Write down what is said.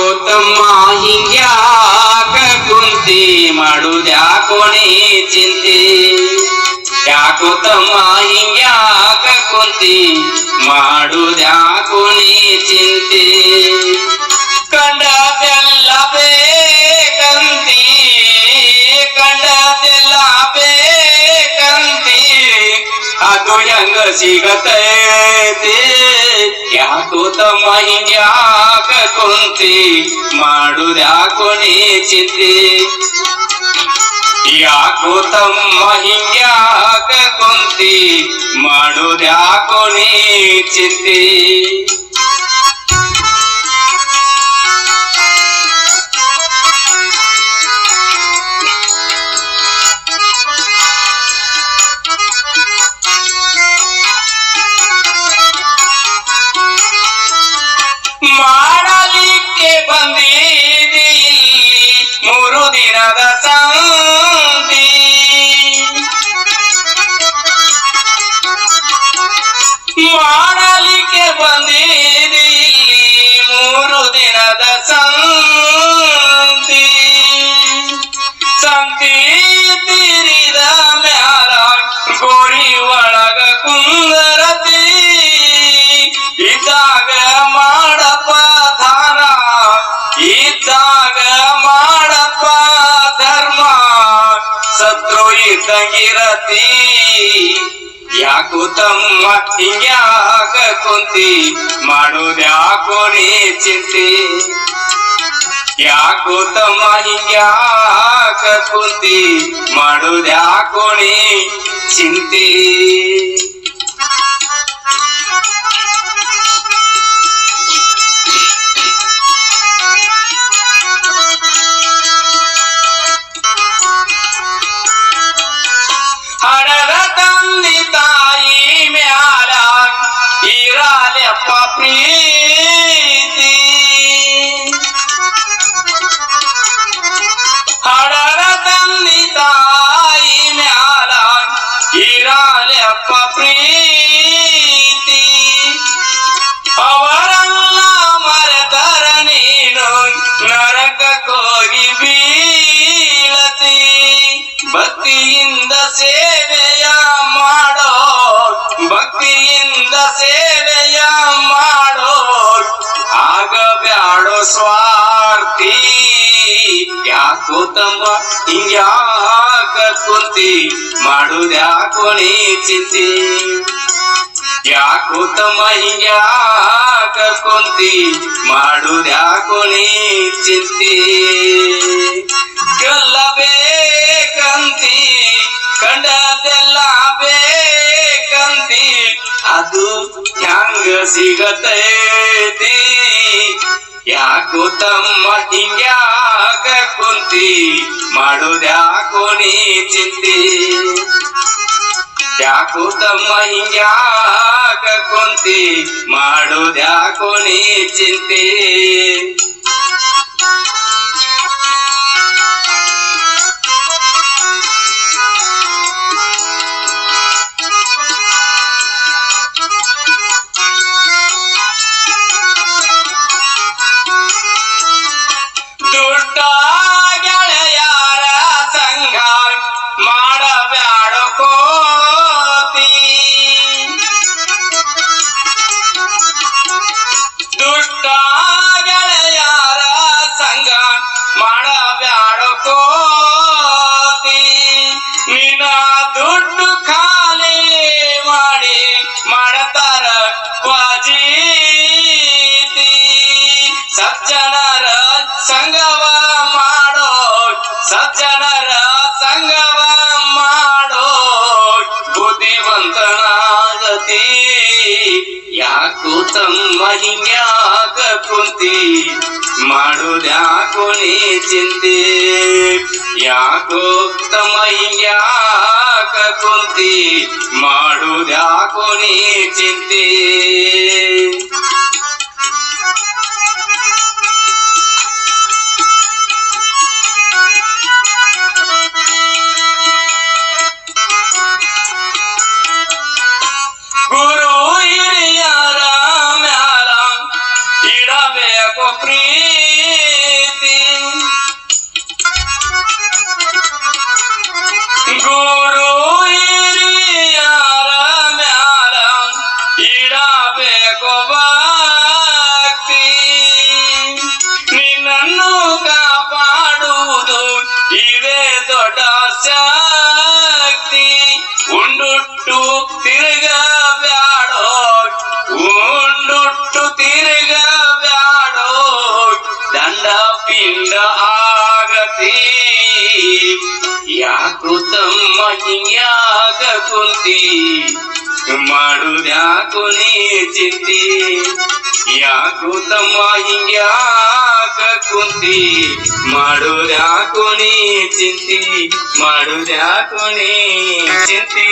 ತಮ್ಮ ಹಿಂಗ್ಯಾಕ ಕುಂತಿ ಮಾಡುದ್ಯಾಕೋಣಿ ಚಿಂತೆ. ಯಾಕೋ ತಮ್ಮ ಹಿಂಗ್ಯಾಕ ಕುಂತಿ ಮಾಡುದ್ಯಾಕೋಣಿ ಚಿಂತೆ. ಕಂಡದೆಲ್ಲ ಬೇಕಂತಿ ಕಂಡದೆಲ್ಲ ಬೇಕಂತಿ. ಅದು ಹೆಂಗ ಸಿಗತೈತಿ? ಯಾಕೋ ತಮ್ಮ ಹಿಂಗ್ಯಾಕ ಕುಂತಿ ಮಾಡುದ್ಯಾಕೋ ನೀ ಚಿಂತೆ ಯಾಕೋ ತಮ್ಮ ಹಿಂಗ್ಯಾಕ ಕುಂತಿ ಮಾಡುದ್ಯಾಕೋ ನೀ ಚಿಂತೆ ಮೂರು ದಿನದ ಸಂತಿ ಮಾಡಲಿಕ್ಕೆ ಇದ್ದಂಗಿರತಿ ಯಾಕೋ ತಮ್ಮ ಹಿಂಗ್ಯಾಕ ಕುಂತಿ, ಮಾಡೋದ್ಯಾಕೋ ನೀ ಚಿಂತೆ. ಯಾಕೋ ತಮ್ಮ ಹಿಂಗ್ಯಾಕ ಕುಂತಿ, ಮಾಡೋದ್ಯಾಕೋ ನೀ ಚಿಂತೆ. ಪ್ರೀತಿ. ಹಡದ ತಂದಿ ತಾಯಿ ಮ್ಯಾಲ ಇರಾಲೆಪ್ಪ ಪ್ರೀತಿ. ಅವರಲ್ಲ ಮರೆತರ ನೀನು ನರಕ ಕೋರಿ ಬೀಳತಿ. ಭಕ್ತಿಯಿಂದ ಸೇವೆಯ ಮಾಡೋ, ಭಕ್ತಿಯಿಂದ ಸೇವೆಯ ಸ್ವಾರ್ಥಿ. ಯಾಕೋ ತಮ್ಮ ಹಿಂಗ್ಯಾಕ ಕುಂತಿ ಮಾಡುದ್ಯಾಕೋ ನೀ ಚಿಂತೆ. ಯಾಕೋ ತಮ್ಮ ಕುಂತಿ ಮಾಡುದ್ಯಾಕೋ ನೀ ಚಿಂತೆ. ಬೇಕಂತಿ ಕಂಡದೆಲ್ಲ ಬೇಕಂತಿ ಅದು ಹ್ಯಾಂಗ ಸಿಗತೈತಿ? ಯಾಕೋ ತಮ್ಮ ಹಿಂಗ್ಯಾಕ ಕುಂತಿ ಮಾಡುದ್ಯಾಕೋ ನೀ ಚಿಂತಿ? ಯಾಕೋ ತಮ್ಮ ಹಿಂಗ್ಯಾಕ ಕುಂತಿ ಮಾಡೋದ್ಯಾಕೋ ನೀ ಚಿಂತೆ? ಯಾಕೋ ಮಹಿಮ್ಯಾಗ ಕುಂತಿ. ಮಾಡುದ್ಯಾಕೋ ನೀ ಚಿಂತೆ. ಯಾಕೋ ಹಿಂಗ್ಯಾಕ ಕುಂತಿ. ಮಾಡುದ್ಯಾಕೋ ನೀ ಚಿಂತೆ. ತಿರುಗಬ್ಯಾಡೋ ಉಂಡುಟ್ಟು ತಿರುಗಬ್ಯಾಡೋ ದಂಡ ಪಿಂಡ ಆಗತಿ ಯಾಕೃತಮ್ಮ ಹಿಂಗ್ಯಾಗ ಕುಂತಿ ಮಾಡುದ್ಯಾಕೋ ನೀ ಚಿಂತಿ ಯಾಕೋ ತಮ್ಮ ಹಿಂಗ್ಯಾಕ ಕುಂತಿ ಮಾಡುದ್ಯಾಕೋ ನೀ ಚಿಂತಿ ಮಾಡುದ್ಯಾಕೋ ನೀ ಚಿಂತಿ